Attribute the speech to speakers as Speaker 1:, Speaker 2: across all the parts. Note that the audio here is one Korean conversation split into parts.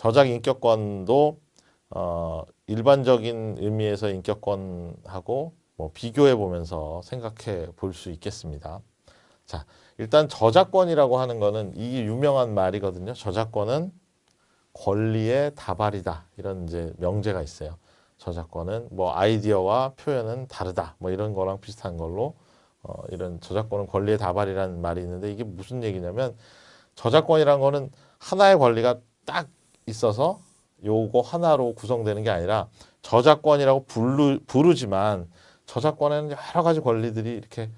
Speaker 1: 저작 인격권도 어, 일반적인 의미에서 인격권하고 뭐 비교해 보면서 생각해 볼 수 있겠습니다. 자, 일단 저작권이라고 하는 거는 이 유명한 말이거든요. 저작권은 권리의 다발이다. 이런 이제 명제가 있어요. 저작권은 뭐 아이디어와 표현은 다르다. 뭐 이런 거랑 비슷한 걸로 어, 이런 저작권은 권리의 다발이라는 말이 있는데 이게 무슨 얘기냐면 저작권이란 거는 하나의 권리가 딱 있어서 요거 하나로 구성되는 게 아니라 저작권이라고 부르, 부르지만 저작권에는 여러 가지 권리들이 이렇게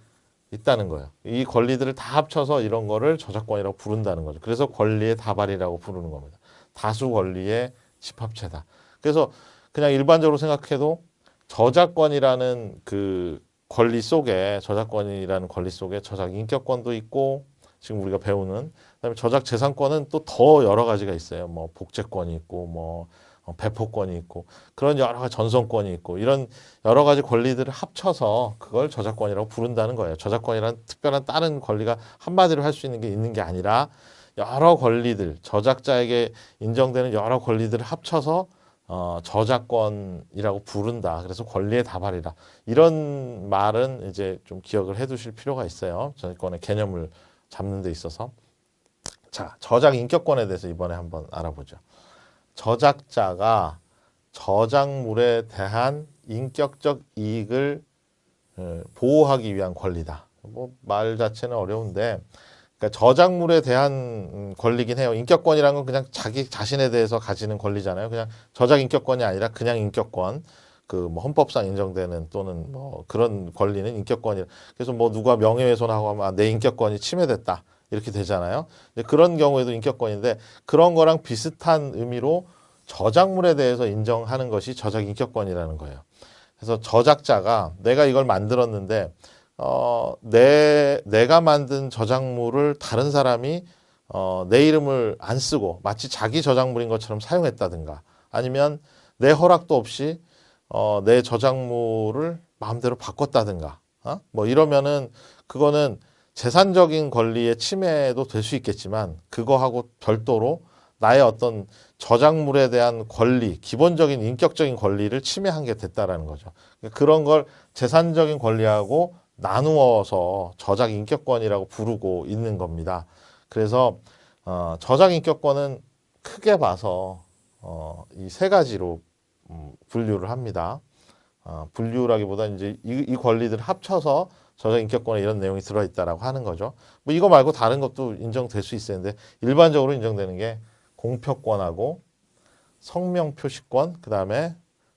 Speaker 1: 있다는 거예요. 이 권리들을 다 합쳐서 이런 거를 저작권이라고 부른다는 거죠. 그래서 권리의 다발이라고 부르는 겁니다. 다수 권리의 집합체다. 그래서 그냥 일반적으로 생각해도 저작권이라는 그 권리 속에 저작권이라는 권리 속에 저작 인격권도 있고 지금 우리가 배우는 그다음에 저작 재산권은 또 더 여러 가지가 있어요. 뭐 복제권이 있고 뭐 어, 배포권이 있고 그런 여러 가지 전송권이 있고 이런 여러 가지 권리들을 합쳐서 그걸 저작권이라고 부른다는 거예요. 저작권이란 특별한 다른 권리가 한마디로 할 수 있는 게 있는 게 아니라 여러 권리들 저작자에게 인정되는 여러 권리들을 합쳐서 어, 저작권이라고 부른다. 그래서 권리의 다발이다. 이런 말은 이제 좀 기억을 해 두실 필요가 있어요. 저작권의 개념을 잡는 데 있어서. 자, 저작 인격권에 대해서 이번에 한번 알아보죠. 저작자가 저작물에 대한 인격적 이익을 어, 보호하기 위한 권리다. 뭐 말 자체는 어려운데 그러니까 저작물에 대한 음, 권리긴 해요. 인격권이라는 건 그냥 자기 자신에 대해서 가지는 권리잖아요. 그냥 저작 인격권이 아니라 그냥 인격권. 그 뭐 헌법상 인정되는 또는 뭐 그런 권리는 인격권이. 그래서 뭐 누가 명예훼손하고 하면 아, 내 인격권이 침해됐다. 이렇게 되잖아요. 그런 경우에도 인격권인데 그런 거랑 비슷한 의미로 저작물에 대해서 인정하는 것이 저작 인격권이라는 거예요. 그래서 저작자가 내가 이걸 만들었는데 어, 내 내가 만든 저작물을 다른 사람이 어, 내 이름을 안 쓰고 마치 자기 저작물인 것처럼 사용했다든가 아니면 내 허락도 없이 어, 내 저작물을 마음대로 바꿨다든가 어? 뭐 이러면은 그거는 재산적인 권리의 침해도 될 수 있겠지만 그거하고 별도로 나의 어떤 저작물에 대한 권리, 기본적인 인격적인 권리를 침해한 게 됐다라는 거죠. 그런 걸 재산적인 권리하고 나누어서 저작 인격권이라고 부르고 있는 겁니다. 그래서 어, 저작 인격권은 크게 봐서 어, 이 세 가지로 음, 분류를 합니다. 어, 분류라기보다 이제 이, 이 권리들 합쳐서 저작 인격권에 이런 내용이 들어있다라고 하는 거죠. 뭐 이거 말고 다른 것도 인정될 수 있었는데 일반적으로 인정되는 게 공표권하고 성명 표시권, 그 다음에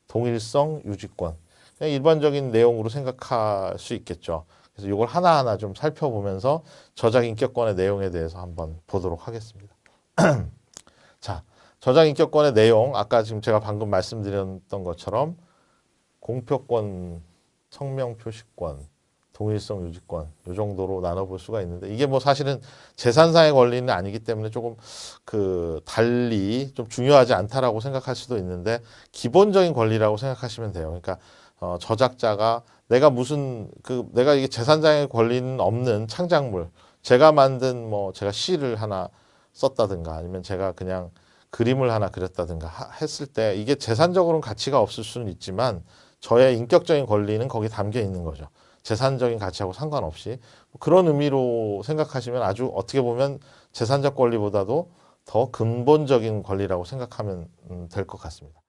Speaker 1: 동일성 유지권. 그냥 일반적인 내용으로 생각할 수 있겠죠. 그래서 이걸 하나하나 좀 살펴보면서 저작 인격권의 내용에 대해서 한번 보도록 하겠습니다. 자, 저작 인격권의 내용, 아까 지금 제가 방금 말씀드렸던 것처럼 공표권, 성명 표시권, 동일성 유지권 이 정도로 나눠볼 수가 있는데 이게 뭐 사실은 재산상의 권리는 아니기 때문에 조금 그 달리 좀 중요하지 않다라고 생각할 수도 있는데 기본적인 권리라고 생각하시면 돼요. 그러니까 어, 저작자가 내가 무슨 그 내가 이게 재산상의 권리는 없는 창작물 제가 만든 뭐 제가 시를 하나 썼다든가 아니면 제가 그냥 그림을 하나 그렸다든가 하- 했을 때 이게 재산적으로는 가치가 없을 수는 있지만 저의 인격적인 권리는 거기 담겨 있는 거죠. 재산적인 가치하고 상관없이 그런 의미로 생각하시면 아주 어떻게 보면 재산적 권리보다도 더 근본적인 권리라고 생각하면 될 것 같습니다.